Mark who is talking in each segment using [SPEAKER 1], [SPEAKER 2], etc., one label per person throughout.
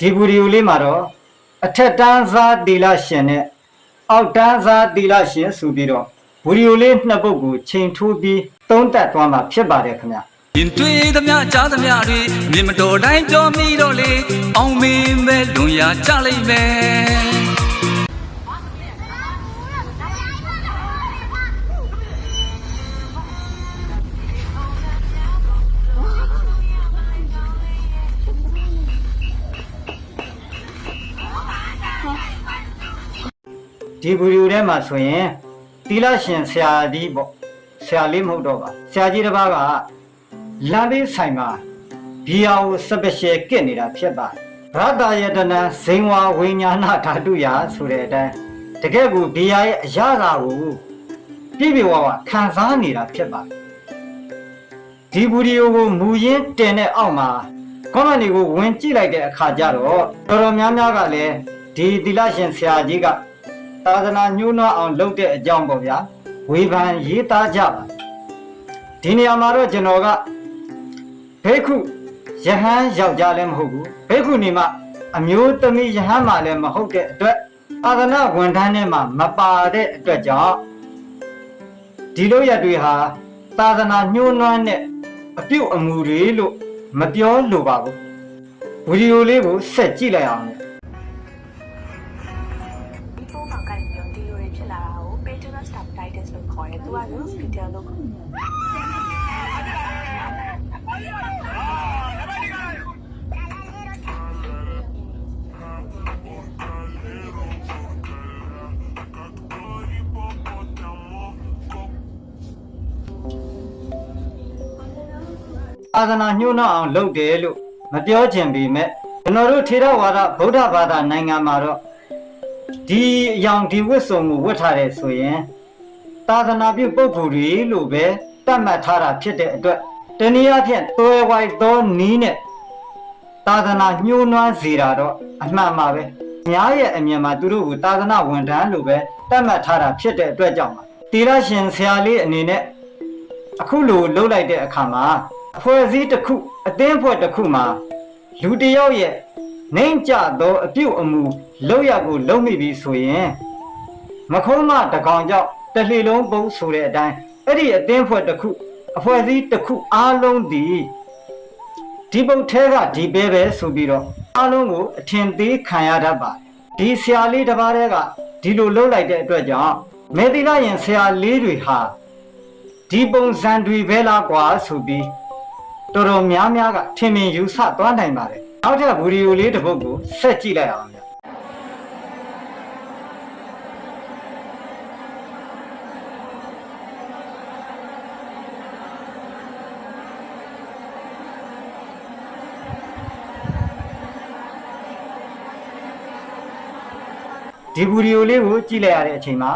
[SPEAKER 1] ဒီဗီဒီယိုလေးမှာတော့အထက်တန်းစားတီလာရှင်နဲ့အောက်တန်းစားတီလာရှင်ဆိုပြီးတော့ဗီဒီယိုလေးနှစ်ပုဒ်ကိုချိန်ထိုးပြီးသုံးသပ်သွားမှာဖြစ်ပါတယ်ခင်ဗျာ
[SPEAKER 2] ရင်တွေ့သမျှကြားသမျှတွေမြင်မတော်တိုင်းပြောမိတော့လေအောင်မင်းပဲလွန်ရာကြလိမ့်မယ်
[SPEAKER 1] ဒီဗီဒီယိုထဲမှာဆိုရင်တီလာရှင်ဆရာကြီးပေါ့ဆရာလေးမဟုတ်တော့ပါဆရာကြီးတစ်ပါးကလမ်းဘေးဆိုင်မှာဘီယာကိုစပယ်ရှယ်ကစ်နေတာဖြစ်ပါတယ်ရတယတနာဇိန်ဝါဝိညာဏဓာတုယာဆိုတဲ့အတိုင်းတကယ့်ကိုဘီယာရဲ့အရာသာကိုပြည့်ပြည့်ဝဝခံစားနေတာဖြစ်ပါတယ်ဒီဗီဒီယိုကိုမူရင်းတင်တဲ့အောက်မှာကွန်မန့်တွေကိုဝင်ကြည့်လိုက်တဲ့အခါကျတော့တော်တော်များများကလည်းဒီတီလာရှင်ဆရာကြီးက သာသနာညှိုးနှောအောင်လုပ်တဲ့အကြောင်းပေါ့ဗျာဝေဖန်ရေးသားကြပါဒီနေရာမှာတော့ကျွန်တော်ကဘိက္ခုယဟန်ယောက်ျားလည်းမဟုတ်ဘူးဘိက္ခုနေမှာအမျိုးသမီးယဟန်မှလည်းမဟုတ်တဲ့အတွက်သာသနာဝန်ထမ်းထဲမှာမပါတဲ့အတွက်ကြောင့်ဒီလိုရက်တွေဟာသာသနာညှိုးနှွမ်းတဲ့အပြုတ်အမူတွေလို့မပြောလိုပါဘူးဗီဒီယိုလေးကိုဆက်ကြည့်လိုက်အောင် သာသနာညှိုးနှောက်အောင်လုပ်တယ်လို့မပြောချင်ပေမဲ့ကျွန်တော်တို့ထေရဝါဒဗုဒ္ဓဘာသာနိုင်ငံမှာတော့ဒီအယောင်ဒီဝတ်စုံကိုဝတ်ထားတယ်ဆိုရင်သာသနာပြုပုဂ္ဂိုလ်တွေလို့ပဲတတ်မှတ်ထားတာဖြစ်တဲ့အတွက်တနည်းအားဖြင့်သွဲဝိုက်သောနီးနဲ့သာသနာညှိုးနွမ်းစေတာတော့အမှန်ပါပဲအများရဲ့အမြင်မှာသူတို့ကိုသာသနာဝန်ထမ်းလို့ပဲတတ်မှတ်ထားတာဖြစ်တဲ့အတွက်ကြောင့်ပါတိရရှင်ဆရာလေးအနေနဲ့အခုလိုလှုပ်လိုက်တဲ့အခါမှာ အဖွဲ့အစည်းတစ်ခုအသင်းအဖွဲ့တစ်ခုမှာလူတစ်ယောက်ရဲ့နှိမ့်ကြသောအပြုတ်အမူလောက်ရကိုလုံးမိပြီဆိုရင်မခုံးမတကောင်ကြောင့်တစ်လှေလုံးပုံဆိုတဲ့အတိုင်းအဲ့ဒီအသင်းအဖွဲ့တစ်ခုအဖွဲ့အစည်းတစ်ခုအားလုံးဒီဒီပုတ်ထဲကဒီပဲပဲဆိုပြီးတော့အားလုံးကိုအထင်သေးခံရတတ်ပါတယ်ဒီဆရာလေးတစ်ပါးတည်းကဒီလိုလှုပ်လိုက်တဲ့အတွက်ကြောင့်မေတိလယင်ဆရာလေးတွေဟာဒီပုံစံတွေပဲလားကွာဆိုပြီး တော်တော်များများကထင်မြင်ယူဆသွားနိုင်ပါတယ်နောက်ထပ်ဗီဒီယိုလေးတစ်ပုဒ်ကိုဆက်ကြည့်လိုက်အောင်ဗျာဒီဗီဒီယိုလေးကိုကြည့်လိုက်ရတဲ့အချိန်မှာ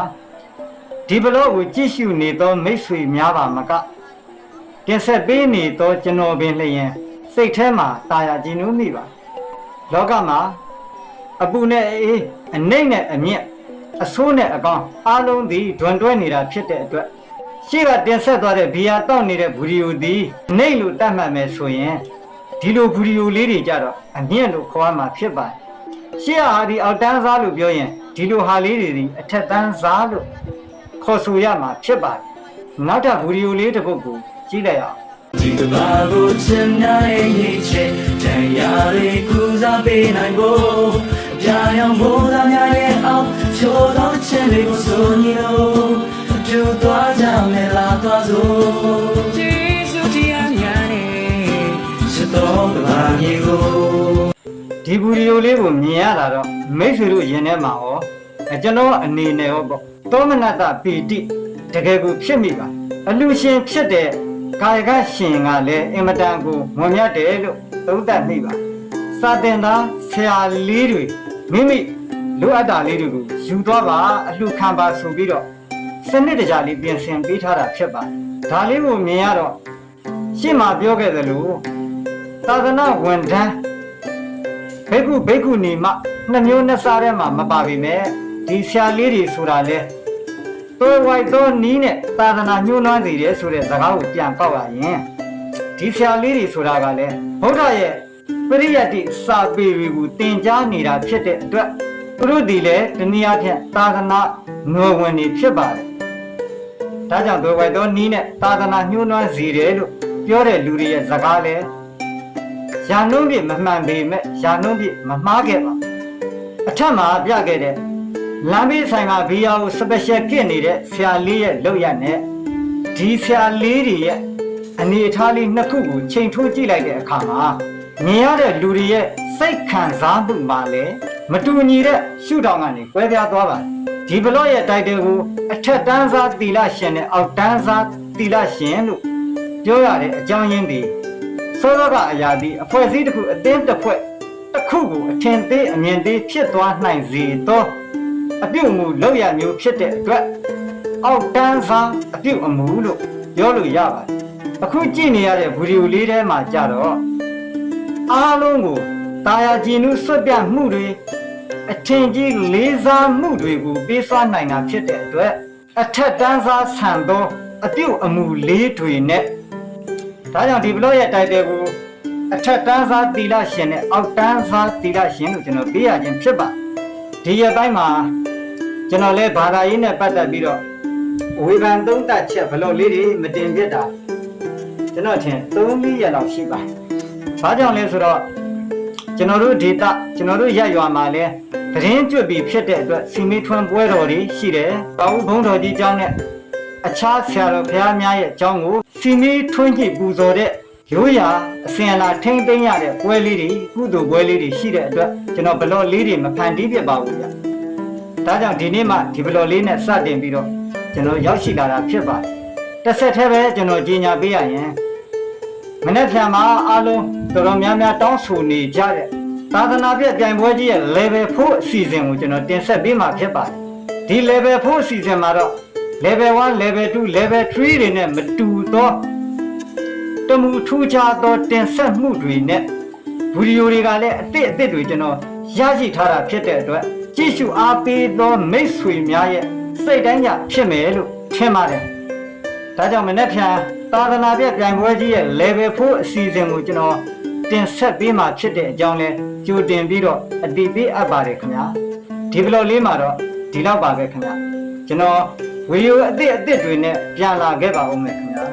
[SPEAKER 1] ဒီဘလော့ကိုကြည့်ရှုနေသောမိတ်ဆွေများပါမက တင်ဆက်ပေးနေသောကျွန်တော်ပင်လျင်စိတ်ထဲမှာတာယာကြည်နူးမိပါလောကမှာအပူနဲ့အေးအနှိမ့်နဲ့အမြင့်အဆိုးနဲ့အကောင်းအားလုံးသည်ဒွန်တွဲနေတာဖြစ်တဲ့အတွက်ရှေ့ကတင်ဆက်သွားတဲ့ဘီယာတောက်နေတဲ့ဗီဒီယိုသည်နှိမ့်လို့တတ်မှတ်မယ်ဆိုရင်ဒီလိုဗီဒီယိုလေးတွေကြတော့အမြင့်လို့ခေါ်ရမှာဖြစ်ပါတယ်ရှေ့ဟာဒီအောက်တန်းစားလို့ပြောရင်ဒီလိုဟာလေးတွေဒီအထက်တန်းစားလို့ခေါ်ဆိုရမှာဖြစ်ပါတယ်။နောက်ထပ်ဗီဒီယိုလေးတစ်ပုဒ်ကို ကြည့်လိုက်အောင်
[SPEAKER 2] ဒီကဘာကိုချင်နိုင်ရေးချင်တန်ရာတွေကူစားပေးနိုင်ဖို့ပြာရောင်ဘိုးသားများရဲ့အောင်ချိုးတော့ချင်လေးကိုဆိုနေလို့ကျူသွားကြမယ်လားသွားစို့ကျေးဇူးတရားများနဲ့စတော်ကဘာမြေကို
[SPEAKER 1] ဒီဗီဒီယိုလေးကိုမြင်ရတာတော့မိတ်ဆွေတို့ယင်ထဲမှာဟောအဲကျွန်တော်အနေနဲ့ဟောပေါ့သောမနတပီတိတကယ်ကိုဖြစ်မိပါအလူရှင်ဖြစ်တဲ့ ကာယကရှင်ကလည်းအင်မတန်ကိုမွန်မြတ်တယ်လို့သုံးသပ်မိပါစာတင်သားဆရာလေးတွေမိမိလိုအပ်တာလေးတွေကိုယူသွားပါအလှခံပါဆိုပြီးတော့စနစ်တကျလေးပြင်ဆင်ပေးထားတာဖြစ်ပါတယ်ဒါလေးကိုမြင်ရတော့ရှင်းမှာပြောခဲ့သလိုသာသနာဝန်ထမ်းဘိက္ခုဘိက္ခုနီမနှစ်မျိုးနှစ်စားထဲမှာမပါပေမဲ့ဒီဆရာလေးတွေဆိုတာလဲ သွေးဝိုက်သောနီးနဲ့သာသနာညှိုးနှွမ်းစေတယ်ဆိုတဲ့စကားကိုပြန်ကောက်ရရင်ဒီဆရာလေးတွေဆိုတာကလည်းဗုဒ္ဓရဲ့ပရိယတ်တိစာပေတွေကိုသင်ကြားနေတာဖြစ်တဲ့အတွက်သူတို့ဒီလည်းတနည်းအားဖြင့်သာသနာနွယ်ဝင်တွေဖြစ်ပါတယ်။ဒါကြောင့်ဒွယ်ဝိုက်သောနီးနဲ့သာသနာညှိုးနွမ်းစေတယ်လို့ပြောတဲ့လူတွေရဲ့စကားလဲရာနှုံးပြမမှန်ပေမဲ့ရာနှုံးပြမမှားခဲ့ပါဘူး။အထက်မှာပြခဲ့တဲ့ လမ်းဘေးဆိုင်မှာဘီယာကို special ကစ်နေတဲ့ဆရာလေးရဲ့လောက်ရနဲ့ဒီဆရာလေးတွေရဲ့အနေအထားလေးနှစ်ခုကိုချိန်ထိုးကြည့်လိုက်တဲ့အခါမှာမြင်ရတဲ့လူတွေရဲ့စိတ်ခံစားမှုမှာလည်းမတူညီတဲ့ရှုထောင့်ကနေကွဲပြားသွားပါတယ်ဒီဘလော့ရဲ့တိုက်တယ်ကိုအထက်တန်းစားတီလာရှင်နဲ့အောက်တန်းစားတီလာရှင်လို့ပြောရတဲ့အကြောင်းရင်းဒီစောစောကအရာဒီအဖွဲ့အစည်းတစ်ခုအသင်းတစ်ဖွဲ့တစ်ခုကိုအထင်သေးအမြင်သေးဖြစ်သွားနိုင်စေတော့ အပြုတ်မှုလောက်ရမျိုးဖြစ်တဲ့အတွက်အောက်တန်းစားအပြုတ်အမှုလို့ပြောလို့ရပါတယ်အခုကြည့်နေရတဲ့ဗီဒီယိုလေးထဲမှာကြတော့အားလုံးကိုတာယာကြည်နုဆွတ်ပြတ်မှုတွေအထင်ကြီးလေးစားမှုတွေကိုပေးစွာနိုင်တာဖြစ်တဲ့အတွက်အထက်တန်းစားဆန်သောအပြုတ်အမှုလေးတွေနဲ့ဒါကြောင့်ဒီဘလော့ရဲ့တိုက်တယ်ကိုအထက်တန်းစားတီလာရှင်နဲ့အောက်တန်းစားတီလာရှင်လို့ကျွန်တော်ပေးရခြင်းဖြစ်ပါဒီရက်ပိုင်းမှာ ကျွန်တော်လဲဘာသာရေးနဲ့ပတ်သက်ပြီးတော့ဝေဖန်သုံးသပ်ချက်ဘလော့လေးတွေမတင်ပြတာကျွန်တော်ထင်3 4ရက်လောက်ရှိပါဘာကြောင့်လဲဆိုတော့ကျွန်တော်တို့ဒေတာကျွန်တော်တို့ရက်ရွာမှာလဲသတင်းကျွတ်ပြီးဖြစ်တဲ့အတွက်စီမေးထွန်းပွဲတော်တွေရှိတယ်။ပေါင်းဘုံတော်ကြီးကျောင်းနဲ့အခြားဆရာတော်ဘုရားများရဲ့ကျောင်းကိုစီမေးထွန်းကြည့်ပူဇော်တဲ့ရိုးရာအစဉ်အလာထိမ့်သိမ်းရတဲ့ပွဲလေးတွေကုသိုလ်ပွဲလေးတွေရှိတဲ့အတွက်ကျွန်တော်ဘလော့လေးတွေမဖန်တီးပြပါဘူးဗျ။ ဒါကြောင့်ဒီနေ့မှဒီဘလော့လေးနဲ့စတင်ပြီးတော့ကျွန်တော်ရောက်ရှိလာတာဖြစ်ပါတယ်။တစ်ဆက်တည်းပဲကျွန်တော်ကြီးညာပေးရရင်မနေ့ဖြန်မှာအားလုံးတော်တော်များများတောင်းဆိုနေကြတဲ့သာသနာ့ပြပြိုင်ပွဲကြီးရဲ့ level 4အစီအစဉ်ကိုကျွန်တော်တင်ဆက်ပေးမှာဖြစ်ပါတယ်ဒီ level 4အစီအစဉ်မှာတော့ level 1 level 2 level 3တွေနဲ့မတူသောတမှုထူးခြားသောတင်ဆက်မှုတွေနဲ့ဗီဒီယိုတွေကလည်းအသစ်အသစ်တွေကျွန်တော်ရရှိထားတာဖြစ်တဲ့အတွက် ကြည့်ရှုအားပေးသောမိတ်ဆွေများရဲ့စိတ်တိုင်းကြဖြစ်မယ်လို့ထင်ပါတယ်ဒါကြောင့်မနေ့ဖြန်သာသနာပြပြိုင်ပွဲကြီးရဲ့ level 4အစီအစဉ်ကိုကျွန်တော်တင်ဆက်ပေးမှာဖြစ်တဲ့အကြောင်းလဲကြိုတင်ပြီးတော့အတိပေးအပ်ပါတယ်ခင်ဗျာဒီဘလော့လေးမှာတော့ဒီလောက်ပါပဲခင်ဗျာကျွန်တော်ဝီဒီယိုအသစ်အသစ်တွေနဲ့ပြန်လာခဲ့ပါဦးမယ်ခင်ဗျာ